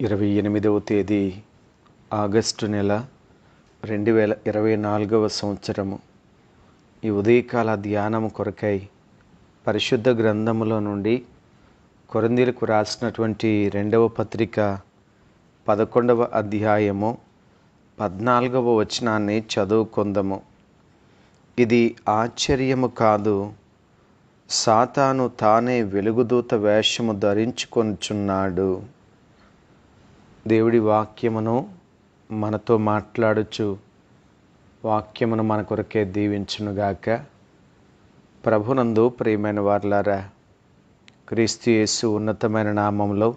ఇరవై ఎనిమిదవ తేదీ ఆగస్టు నెల రెండు వేల ఇరవై నాలుగవ సంవత్సరము. ఈ ఉదయకాల ధ్యానము కొరకై పరిశుద్ధ గ్రంథములో నుండి కొరందీలకు రాసినటువంటి రెండవ పత్రిక పదకొండవ అధ్యాయము పద్నాలుగవ వచనాన్ని చదువుకుందాము. ఇది ఆశ్చర్యము కాదు. సాతాను తానే వెలుగుదూత వేషము ధరించుకొనుచున్నాడు. దేవుడి వాక్యమును మనతో మాట్లాడుచు వాక్యమును మన కొరకే దీవించునుగాక ప్రభునందు ప్రియమైన వార్లారా క్రీస్తు యేసు ఉన్నతమైన నామంలో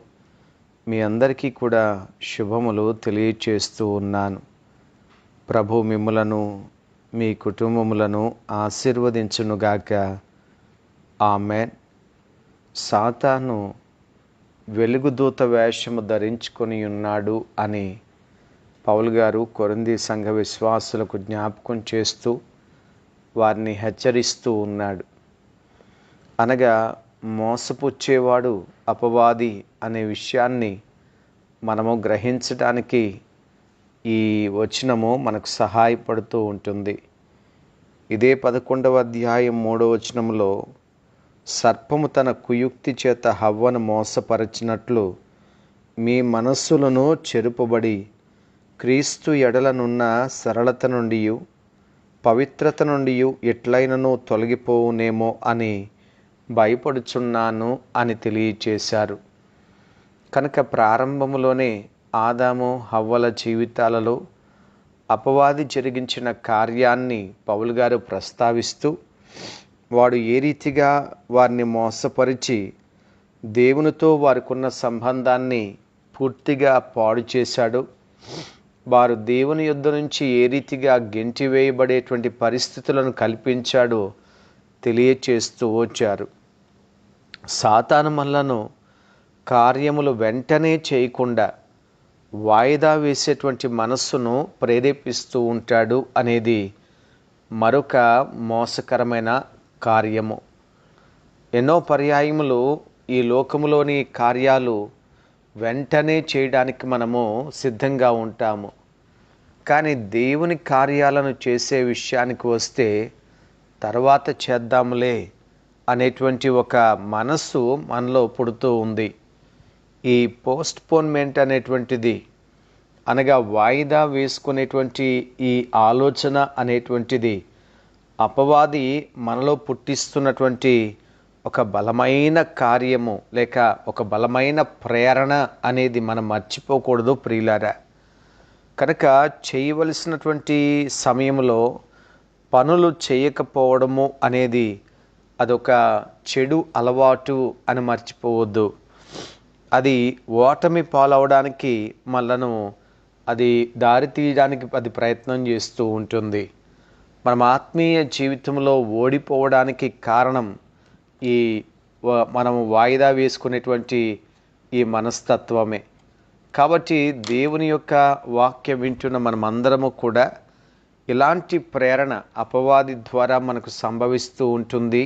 మీ అందరికీ కూడా శుభములు తెలియచేస్తూ ఉన్నాను. ప్రభు మిమ్ములను మీ కుటుంబములను ఆశీర్వదించునుగాక ఆమెన్. సాతాను వెలుగుదూత వేషము ధరించుకొని ఉన్నాడు అని పౌల్ గారు కొరంది సంఘ విశ్వాసులకు జ్ఞాపకం చేస్తూ వారిని హెచ్చరిస్తూ ఉన్నాడు. అనగా మోసపుచ్చేవాడు అపవాది అనే విషయాన్ని మనము గ్రహించడానికి ఈ వచనము మనకు సహాయపడుతూ ఉంటుంది. ఇదే పదకొండవ అధ్యాయం మూడవ వచనంలో సర్పము తన కుయుక్తి చేత హవ్వను మోసపరచినట్లు మీ మనస్సులను చెరుపబడి క్రీస్తు ఎడలనున్న సరళత నుండి పవిత్రత నుండి ఎట్లయినను తొలగిపోవునేమో అని భయపడుచున్నాను అని తెలియచేశారు. కనుక ప్రారంభములోనే ఆదాము హవ్వల జీవితాలలో అపవాది జరిగించిన కార్యాన్ని పౌలు గారు ప్రస్తావిస్తూ వాడు ఏ రీతిగా వారిని మోసపరిచి దేవునితో వారికున్న సంబంధాన్ని పూర్తిగా పాడు చేశాడు వారు దేవుని యుద్ధ నుంచి ఏ రీతిగా గెంటివేయబడేటువంటి పరిస్థితులను కల్పించాడో తెలియచేస్తూ వచ్చారు. సాతాను మల్లను కార్యములు వెంటనే చేయకుండా వాయిదా వేసేటువంటి మనస్సును ప్రేరేపిస్తూ ఉంటాడు అనేది మరొక మోసకరమైన కార్యము. ఎన్నో పర్యాయములు ఈ లోకములోని కార్యాలు వెంటనే చేయడానికి మనము సిద్ధంగా ఉంటాము. కానీ దేవుని కార్యాలను చేసే విషయానికి వస్తే తర్వాత చేద్దాములే అనేటువంటి ఒక మనస్సు మనలో పుడుతూ ఉంది. ఈ పోస్ట్ పోన్మెంట్ అనేటువంటిది అనగా వాయిదా వేసుకునేటువంటి ఈ ఆలోచన అనేటువంటిది అపవాది మనలో పుట్టిస్తున్నటువంటి ఒక బలమైన కార్యము లేక ఒక బలమైన ప్రేరణ అనేది మనం మర్చిపోకూడదు ప్రియులారా. కనుక చేయవలసినటువంటి సమయంలో పనులు చేయకపోవడము అనేది అదొక చెడు అలవాటు అని మర్చిపోవద్దు. అది ఓటమి పాలవడానికి మనను అది దారి తీయడానికి అది ప్రయత్నం చేస్తూ ఉంటుంది. మనం ఆత్మీయ జీవితంలో ఓడిపోవడానికి కారణం ఈ మనం వాయిదా వేసుకునేటువంటి ఈ మనస్తత్వమే. కాబట్టి దేవుని యొక్క వాక్యం వింటున్న మనమందరము కూడా ఇలాంటి ప్రేరణ అపవాది ద్వారా మనకు సంభవిస్తూ ఉంటుంది.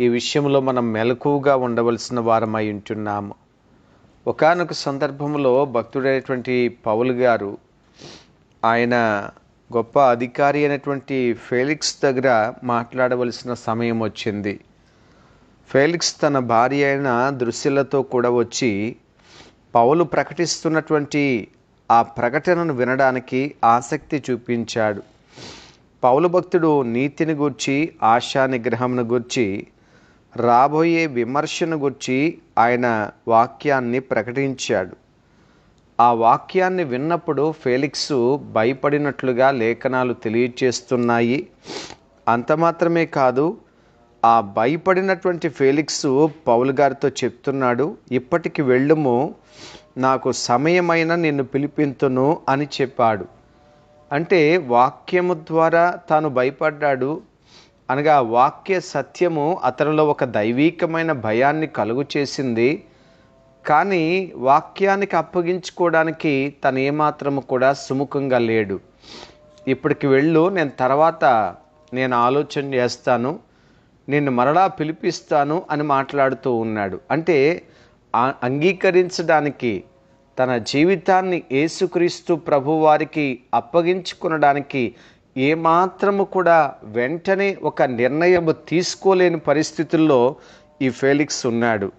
ఈ విషయంలో మనం మెలకువగా ఉండవలసిన వారమై ఉంటున్నాము. ఒకనొక సందర్భంలో భక్తుడైనటువంటి పౌలు గారు ఆయన గొప్ప అధికారి అయినటువంటి ఫేలిక్స్ దగ్గర మాట్లాడవలసిన సమయం వచ్చింది. ఫేలిక్స్ తన భార్య అయిన దృశ్యలతో కూడా వచ్చి పౌలు ప్రకటిస్తున్నటువంటి ఆ ప్రకటనను వినడానికి ఆసక్తి చూపించాడు. పౌలు భక్తుడు నీతిని గూర్చి ఆశా నిగ్రహంను గూర్చి రాబోయే విమర్శను గూర్చి ఆయన వాక్యాన్ని ప్రకటించాడు. ఆ వాక్యాన్ని విన్నప్పుడు ఫేలిక్స్ భయపడినట్లుగా లేఖనాలు తెలియచేస్తున్నాయి. అంత మాత్రమే కాదు ఆ భయపడినటువంటి ఫేలిక్స్ పౌలు గారితో చెప్తున్నాడు ఇప్పటికి వెళ్ళుము నాకు సమయమైన నిన్ను పిలిపింతును అని చెప్పాడు. అంటే వాక్యము ద్వారా తాను భయపడ్డాడు. అనగా వాక్య సత్యము అతనిలో ఒక దైవీకమైన భయాన్ని కలుగు చేసింది. కానీ వాక్యానికి అప్పగించుకోవడానికి తను ఏమాత్రము కూడా సుముఖంగా లేడు. ఇప్పటికి వెళ్ళు నేను తర్వాత నేను ఆలోచన చేస్తాను నిన్ను మరలా పిలిపిస్తాను అని మాట్లాడుతూ ఉన్నాడు. అంటే ఆ- అంగీకరించడానికి తన జీవితాన్ని ఏసుక్రీస్తు ప్రభువారికి అప్పగించుకునడానికి ఏమాత్రము కూడా వెంటనే ఒక నిర్ణయం తీసుకోలేని పరిస్థితుల్లో ఈ ఫేలిక్స్ ఉన్నాడు.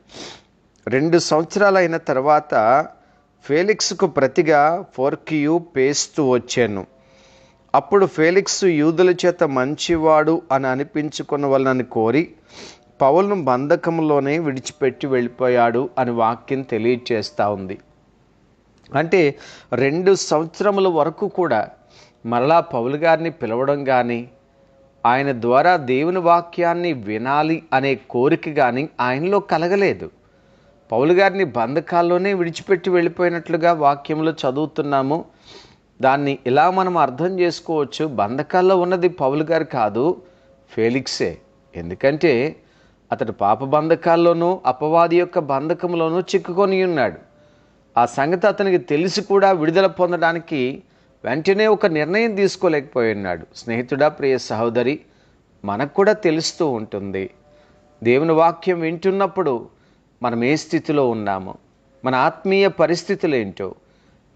రెండు సంవత్సరాలైన తర్వాత ఫేలిక్స్కు ప్రతిగా ఫోర్కియు పేస్తూ వచ్చాను. అప్పుడు ఫేలిక్స్ యూదుల చేత మంచివాడు అని అనిపించుకున్న వాళ్ళని కోరి పౌలను బంధకంలోనే విడిచిపెట్టి వెళ్ళిపోయాడు అని వాక్యం తెలియచేస్తూ ఉంది. అంటే రెండు సంవత్సరముల వరకు కూడా మరలా పౌలు గారిని పిలవడం కానీ ఆయన ద్వారా దేవుని వాక్యాన్ని వినాలి అనే కోరిక కానీ ఆయనలో కలగలేదు. పౌలు గారిని బంధకాల్లోనే విడిచిపెట్టి వెళ్ళిపోయినట్లుగా వాక్యంలో చదువుతున్నాము. దాన్ని ఇలా మనం అర్థం చేసుకోవచ్చు. బంధకాల్లో ఉన్నది పౌలు గారు కాదు ఫేలిక్సే. ఎందుకంటే అతడు పాప బంధకాల్లోనూ అపవాది యొక్క బంధకంలోనూ చిక్కుకొని ఉన్నాడు. ఆ సంగతి అతనికి తెలిసి కూడా విడుదల పొందడానికి వెంటనే ఒక నిర్ణయం తీసుకోలేకపోయి ఉన్నాడు స్నేహితుడా ప్రియ సహోదరి మనకు కూడా తెలుస్తూ ఉంటుంది. దేవుని వాక్యం వింటున్నప్పుడు మనం ఏ స్థితిలో ఉన్నామో మన ఆత్మీయ పరిస్థితులు ఏంటో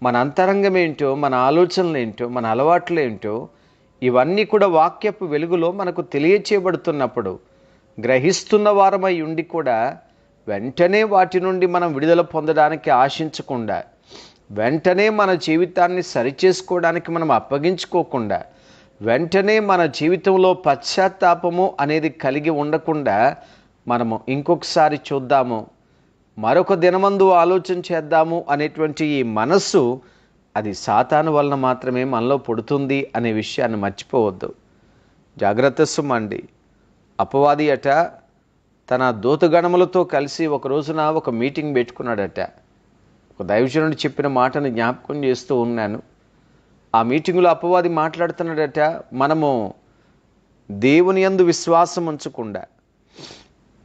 మన అంతరంగం ఏంటో మన ఆలోచనలు ఏంటో మన అలవాట్లు ఏంటో ఇవన్నీ కూడా వాక్యపు వెలుగులో మనకు తెలియచేయబడుతున్నప్పుడు గ్రహిస్తున్న వారమై ఉండి కూడా వెంటనే వాటి నుండి మనం విడుదల పొందడానికి ఆశించకుండా వెంటనే మన జీవితాన్ని సరిచేసుకోవడానికి మనం అప్పగించుకోకుండా వెంటనే మన జీవితంలో పశ్చాత్తాపము అనేది కలిగి ఉండకుండా మనము ఇంకొకసారి చూద్దాము. మరొక దినమందు ఆలోచన చేద్దాము అనేటువంటి ఈ మనస్సు అది సాతాను వలన మాత్రమే మనలో పుడుతుంది అనే విషయాన్ని మర్చిపోవద్దు. జాగ్రత్త సుమండి అపవాది అట తన దూతగణములతో కలిసి ఒక రోజున ఒక మీటింగ్ పెట్టుకున్నాడట. ఒక దైవజనుడు చెప్పిన మాటను జ్ఞాపకం చేస్తూ ఉన్నాను. ఆ మీటింగులో అపవాది మాట్లాడుతున్నాడట మనము దేవుని యందు విశ్వాసం ఉంచకుండా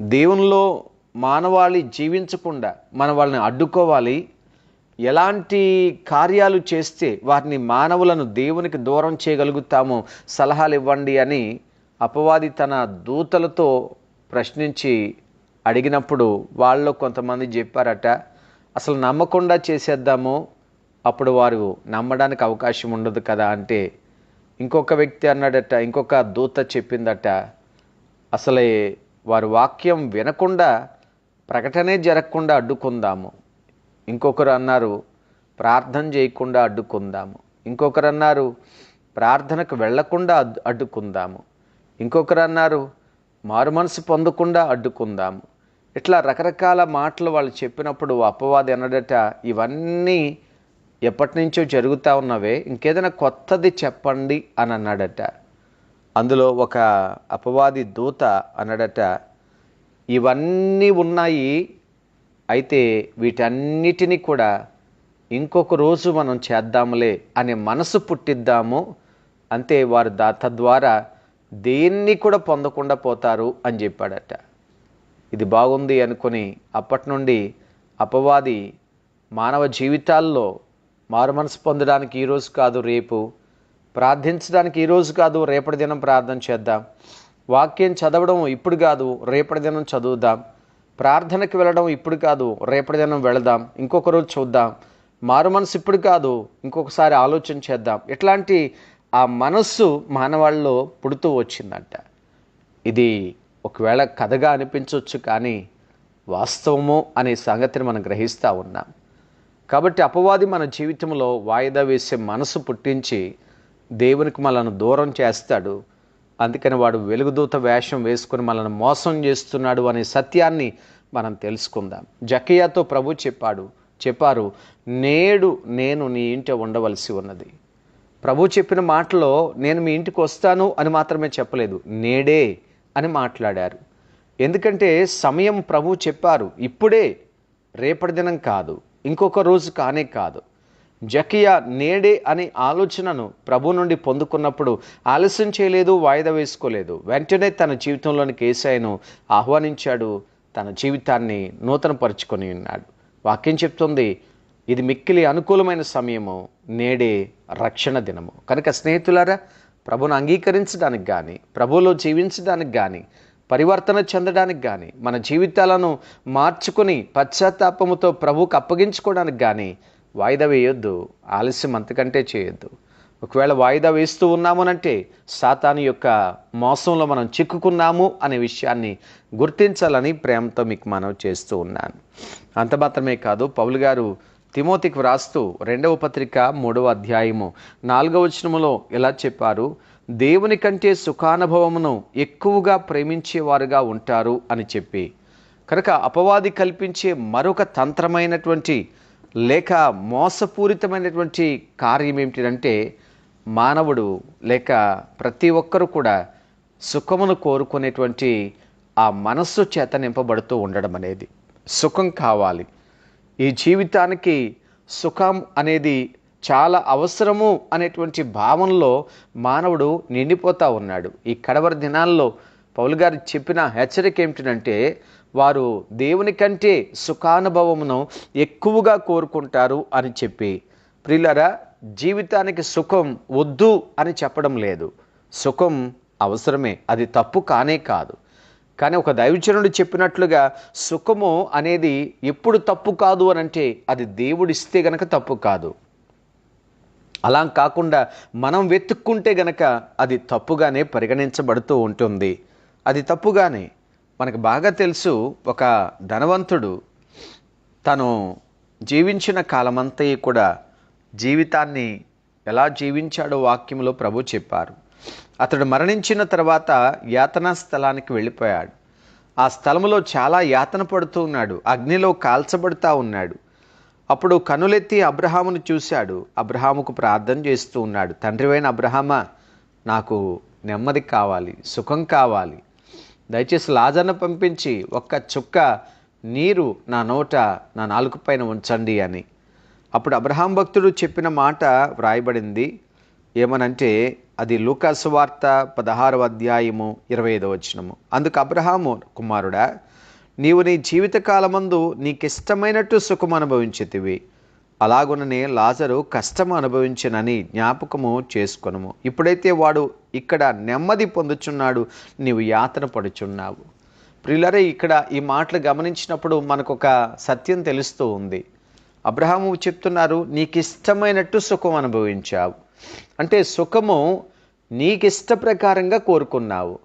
దేవునిలో మానవాళి జీవించకుండా మన వాళ్ళని అడ్డుకోవాలి. ఎలాంటి కార్యాలు చేస్తే వారిని మానవులను దేవునికి దూరం చేయగలుగుతామో? సలహాలు ఇవ్వండి అని అపవాది తన దూతలతో ప్రశ్నించి అడిగినప్పుడు వాళ్ళు కొంతమంది చెప్పారట అసలు నమ్మకుండా చేసేద్దాము అప్పుడు వారు నమ్మడానికి అవకాశం ఉండదు కదా అంటే ఇంకొక వ్యక్తి అన్నాడట ఇంకొక దూత చెప్పిందట అసలే వారు వాక్యం వినకుండా ప్రకటనే జరగకుండా అడ్డుకుందాము. ఇంకొకరు అన్నారు ప్రార్థన చేయకుండా అడ్డుకుందాము. ఇంకొకరు అన్నారు ప్రార్థనకు వెళ్ళకుండా అడ్డు అడ్డుకుందాము. ఇంకొకరు అన్నారు మారు మనసు పొందకుండా అడ్డుకుందాము. ఇట్లా రకరకాల మాటలు వాళ్ళు చెప్పినప్పుడు అపవాది అన్నడట ఇవన్నీ ఎప్పటి నుంచో జరుగుతూ ఉన్నవే ఇంకేదైనా కొత్తది చెప్పండి అని అన్నాడట. అందులో ఒక అపవాది దూత అన్నడట ఇవన్నీ ఉన్నాయి. అయితే వీటన్నిటినీ కూడా ఇంకొక రోజు మనం చేద్దాములే అనే మనసు పుట్టిద్దాము. అంతే వారు దా తద్వారా దేన్ని కూడా పొందకుండా పోతారు అని చెప్పాడట. ఇది బాగుంది అనుకొని అప్పటి నుండి అపవాది మానవ జీవితాల్లో మారు మనసు పొందడానికి ఈరోజు కాదు రేపు. ప్రార్థించడానికి ఈరోజు కాదు రేపటి దినం ప్రార్థన చేద్దాం. వాక్యం చదవడం ఇప్పుడు కాదు రేపటి దినం చదువుదాం. ప్రార్థనకి వెళ్ళడం ఇప్పుడు కాదు రేపటి దినం వెళదాం. ఇంకొక రోజు చూద్దాం. మారు మనసు ఇప్పుడు కాదు ఇంకొకసారి ఆలోచన చేద్దాం. ఇట్లాంటి ఆ మనస్సు మానవాళ్ళలో పుడుతూ వచ్చిందంట. ఇది ఒకవేళ కథగా అనిపించవచ్చు కానీ వాస్తవము అనే సంగతిని మనం గ్రహిస్తూ ఉన్నాం. కాబట్టి అపవాది మన జీవితంలో వాయిదా వేసే మనసు పుట్టించి దేవునికి మనల్ని దూరం చేస్తాడు. అందుకని వాడు వెలుగుదూత వేషం వేసుకుని మనల్ని మోసం చేస్తున్నాడు అనే సత్యాన్ని మనం తెలుసుకుందాం. జకయ్యతో ప్రభు చెప్పాడు చెప్పారు నేడు నేను నీ ఇంట ఉండవలసి ఉన్నది. ప్రభు చెప్పిన మాటలో నేను మీ ఇంటికి వస్తాను అని మాత్రమే చెప్పలేదు. నేడే అని మాట్లాడారు. ఎందుకంటే సమయం ప్రభు చెప్పారు ఇప్పుడే రేపటి దినం కాదు ఇంకొక రోజు కానే కాదు. జకియా నేడే అనే ఆలోచనను ప్రభు నుండి పొందుకున్నప్పుడు ఆలస్యం చేయలేదు వాయిదా వేసుకోలేదు. వెంటనే తన జీవితంలోని కేసాయను ఆహ్వానించాడు. తన జీవితాన్ని నూతనపరుచుకొని ఉన్నాడు. వాక్యం చెప్తుంది ఇది మిక్కిలి అనుకూలమైన సమయము నేడే రక్షణ దినము. కనుక స్నేహితులారా ప్రభును అంగీకరించడానికి కానీ ప్రభులో జీవించడానికి కానీ పరివర్తన చెందడానికి కానీ మన జీవితాలను మార్చుకుని పశ్చాత్తాపముతో ప్రభుకు అప్పగించుకోవడానికి కానీ వాయిదా వేయొద్దు ఆలస్యం అంతకంటే చేయొద్దు. ఒకవేళ వాయిదా వేస్తూ ఉన్నామనంటే సాతాను యొక్క మోసంలో మనం చిక్కుకున్నాము అనే విషయాన్ని గుర్తించాలని ప్రేమతో మీకు మనం చేస్తూ ఉన్నాను. అంత మాత్రమే కాదు పౌలు గారు తిమోతికి వ్రాస్తూ రెండవ పత్రిక మూడవ అధ్యాయము నాలుగవ వచనములో ఎలా చెప్పారు దేవుని కంటే సుఖానుభవమును ఎక్కువగా ప్రేమించేవారుగా ఉంటారు అని చెప్పి. కనుక అపవాది కల్పించే మరొక తంత్రమైనటువంటి లేక మోసపూరితమైనటువంటి కార్యం ఏమిటంటే మానవుడు లేక ప్రతి ఒక్కరూ కూడా సుఖమును కోరుకునేటువంటి ఆ మనస్సు చేత నింపబడుతూ ఉండడం అనేది సుఖం కావాలి. ఈ జీవితానికి సుఖం అనేది చాలా అవసరము అనేటువంటి భావనలో మానవుడు నిండిపోతూ ఉన్నాడు. ఈ కడవరి దినాల్లో పౌలు గారు చెప్పిన హెచ్చరిక ఏమిటంటే వారు దేవుని కంటే సుఖానుభవమును ఎక్కువగా కోరుకుంటారు అని చెప్పి. ప్రిల్లరా జీవితానికి సుఖం వద్దు అని చెప్పడం లేదు. సుఖం అవసరమే అది తప్పు కానే కాదు. కానీ ఒక దైవచనుడు చెప్పినట్లుగా సుఖము అనేది ఎప్పుడు తప్పు కాదు అని అంటే అది దేవుడిస్తే గనక తప్పు కాదు. అలా కాకుండా మనం వెతుక్కుంటే గనక అది తప్పుగానే పరిగణించబడుతూ ఉంటుంది. అది తప్పుగానే మనకు బాగా తెలుసు ఒక ధనవంతుడు తను జీవించిన కాలమంతా కూడా జీవితాన్ని ఎలా జీవించాడో వాక్యంలో ప్రభు చెప్పారు. అతడు మరణించిన తర్వాత యాతనా స్థలానికి వెళ్ళిపోయాడు. ఆ స్థలంలో చాలా యాతన పడుతూ ఉన్నాడు. అగ్నిలో కాల్చబడుతూ ఉన్నాడు. అప్పుడు కనులెత్తి అబ్రహామును చూశాడు. అబ్రహాముకు ప్రార్థన చేస్తూ ఉన్నాడు. తండ్రివైన అబ్రహామ నాకు నెమ్మది కావాలి సుఖం కావాలి. దయచేసి లాజర్ను పంపించి ఒక్క చుక్క నీరు నా నోట నా నాలుగు పైన ఉంచండి అని. అప్పుడు అబ్రహాం భక్తుడు చెప్పిన మాట వ్రాయబడింది. ఏమనంటే అది లూకాసు వార్త పదహారవ అధ్యాయము ఇరవై ఐదవ వచనము. అందుకు అబ్రహాము కుమారుడా నీవు నీ జీవితకాలమందు నీకిష్టమైనట్టు సుఖం అనుభవించితివి. అలాగుననే లాజరు కష్టం అనుభవించినని జ్ఞాపకము చేసుకొనము. ఇప్పుడైతే వాడు ఇక్కడ నెమ్మది పొందుచున్నాడు నీవు యాతన పడుచున్నావు. ప్రిలరే ఇక్కడ ఈ మాటలు గమనించినప్పుడు మనకు ఒక సత్యం తెలుస్తూ ఉంది. అబ్రహాము చెప్తున్నారు నీకు ఇష్టమైనట్టు సుఖం అనుభవించావు. అంటే సుఖము నీకిష్ట ప్రకారంగా కోరుకున్నావు.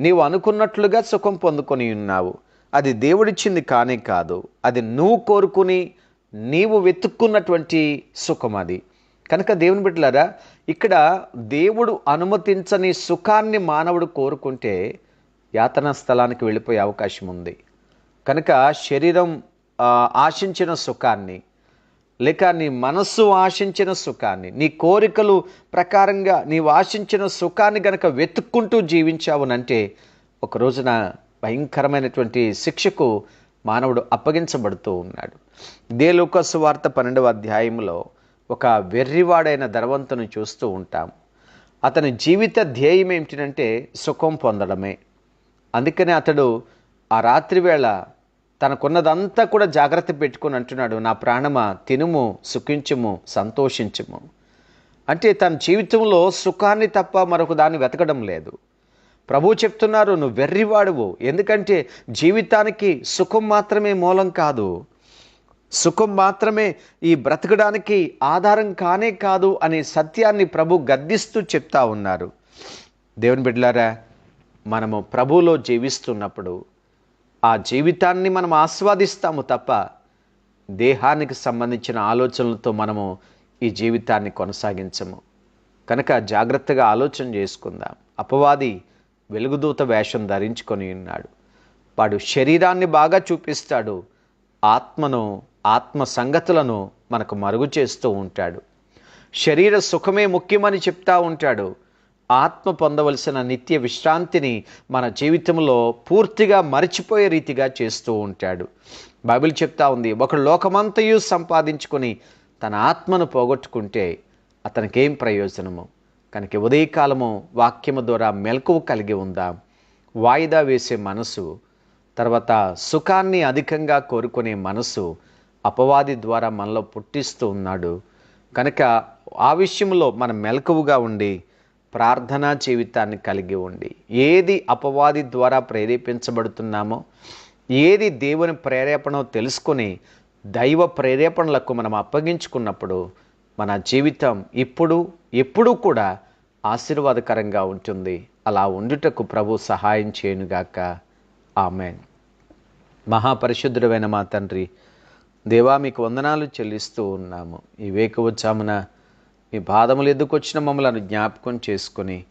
నీవు అనుకున్నట్లుగా సుఖం పొందుకొని ఉన్నావు. అది దేవుడిచ్చింది కానే కాదు. అది నువ్వు కోరుకుని నీవు వెతుక్కున్నటువంటి సుఖం అది. కనుక దేవుని బిడ్డలారా ఇక్కడ దేవుడు అనుమతించని సుఖాన్ని మానవుడు కోరుకుంటే యాతనా స్థలానికి వెళ్ళిపోయే అవకాశం ఉంది. కనుక శరీరం ఆశించిన సుఖాన్ని లేక నీ మనస్సు ఆశించిన సుఖాన్ని నీ కోరికలు ప్రకారంగా నీవు ఆశించిన సుఖాన్ని గనక వెతుక్కుంటూ జీవించావునంటే ఒక రోజున భయంకరమైనటువంటి శిక్షకు మానవుడు అప్పగించబడుతూ ఉన్నాడు. ఇదే లూకసు వార్త పన్నెండవ అధ్యాయంలో ఒక వెర్రివాడైన ధనవంతుని చూస్తూ ఉంటాం. అతని జీవిత ధ్యేయం ఏమిటంటే సుఖం పొందడమే. అందుకనే అతడు ఆ రాత్రి వేళ తనకున్నదంతా కూడా జాగ్రత్త పెట్టుకొని అంటున్నాడు నా ప్రాణమా తినుము సుఖించుము సంతోషించుము. అంటే తన జీవితంలో సుఖాన్ని తప్ప మరొక దాన్ని వెతకడం లేదు. ప్రభు చెప్తున్నారు నువ్వు వెర్రివాడువు. ఎందుకంటే జీవితానికి సుఖం మాత్రమే మూలం కాదు. సుఖం మాత్రమే ఈ బ్రతకడానికి ఆధారం కానే కాదు అనే సత్యాన్ని ప్రభు గద్దిస్తూ చెప్తా ఉన్నారు. దేవుని బిడ్డలారా మనము ప్రభులో జీవిస్తున్నప్పుడు ఆ జీవితాన్ని మనం ఆస్వాదిస్తాము తప్ప దేహానికి సంబంధించిన ఆలోచనలతో మనము ఈ జీవితాన్ని కొనసాగించము. కనుక జాగ్రత్తగా ఆలోచన చేసుకుందాం. అపవాది వెలుగుదూత వేషం ధరించుకొని ఉన్నాడు. వాడు శరీరాన్ని బాగా చూపిస్తాడు. ఆత్మను ఆత్మ సంగతులను మనకు మరుగు చేస్తూ ఉంటాడు. శరీర సుఖమే ముఖ్యమని చెప్తా ఉంటాడు. ఆత్మ పొందవలసిన నిత్య విశ్రాంతిని మన జీవితంలో పూర్తిగా మరిచిపోయే రీతిగా చేస్తూ ఉంటాడు. బైబిల్ చెప్తా ఉంది ఒక లోకమంతయు సంపాదించుకొని తన ఆత్మను పోగొట్టుకుంటే అతనికేం ప్రయోజనము? కనుక ఉదయకాలము వాక్యము ద్వారా మెలకువ కలిగి ఉందాం? వాయిదా వేసే మనసు తర్వాత సుఖాన్ని అధికంగా కోరుకునే మనసు అపవాది ద్వారా మనలో పుట్టిస్తూ ఉన్నాడు. కనుక ఆ విషయంలో మనం మెలకువగా ఉండి ప్రార్థనా జీవితాన్ని కలిగి ఉండి ఏది అపవాది ద్వారా ప్రేరేపించబడుతున్నామో ఏది దేవుని ప్రేరేపణో తెలుసుకొని దైవ ప్రేరేపణలకు మనం అప్పగించుకున్నప్పుడు మన జీవితం ఇప్పుడు ఎప్పుడూ కూడా ఆశీర్వాదకరంగా ఉంటుంది. అలా ఉండుటకు ప్రభు సహాయం చేయనుగాక. ఆమెన్. మహాపరిశుద్ధుడమైన మా తండ్రి దేవా మీకు వందనాలు చెల్లిస్తూ ఉన్నాము. ఈ వేకవచ్చామున మీ పాదములు ఎందుకు వచ్చిన మమ్మలను జ్ఞాపకం చేసుకొని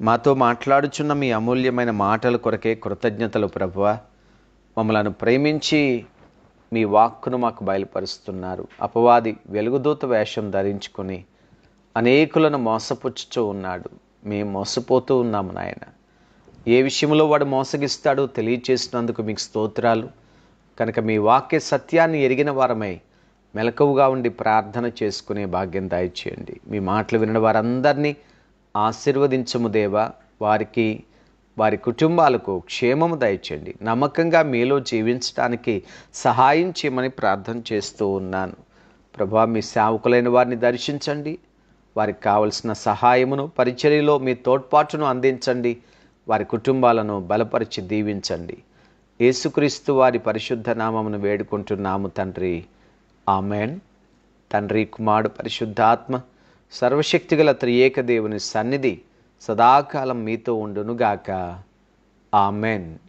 మాతో మాట్లాడుచున్న మీ అమూల్యమైన మాటల కొరకే కృతజ్ఞతలు ప్రభువ. మమ్మలను ప్రేమించి మీ వాక్కును మాకు బయలుపరుస్తున్నారు. అపవాది వెలుగుదూత వేషం ధరించుకొని అనేకులను మోసపుచ్చుతూ ఉన్నాడు. మేము మోసపోతూ ఉన్నాము నాయన. ఏ విషయంలో వాడు మోసగిస్తాడో తెలియచేసినందుకు మీకు స్తోత్రాలు. కనుక మీ వాక్య సత్యాన్ని ఎరిగిన వారమై మెలకువగా ఉండి ప్రార్థన చేసుకునే భాగ్యం దయచేయండి. మీ మాటలు విన్న వారందరినీ ఆశీర్వదించము దేవా. వారికి వారి కుటుంబాలకు క్షేమము దయచేయండి. నమ్మకంగా మీలో జీవించడానికి సహాయం చేయమని ప్రార్థన చేస్తూ ఉన్నాను. ప్రభా మీ సేవకులైన వారిని దర్శించండి. వారికి కావలసిన సహాయమును పరిచర్యలో మీ తోడ్పాటును అందించండి. వారి కుటుంబాలను బలపరిచి దీవించండి. యేసుక్రీస్తు వారి పరిశుద్ధ నామమును వేడుకుంటున్నాము తండ్రి. ఆమెన్. తండ్రి కుమారుడు పరిశుద్ధాత్మ సర్వశక్తిగల త్రియేక దేవుని సన్నిధి సదాకాలం మీతో ఉండునుగాక. ఆమెన్.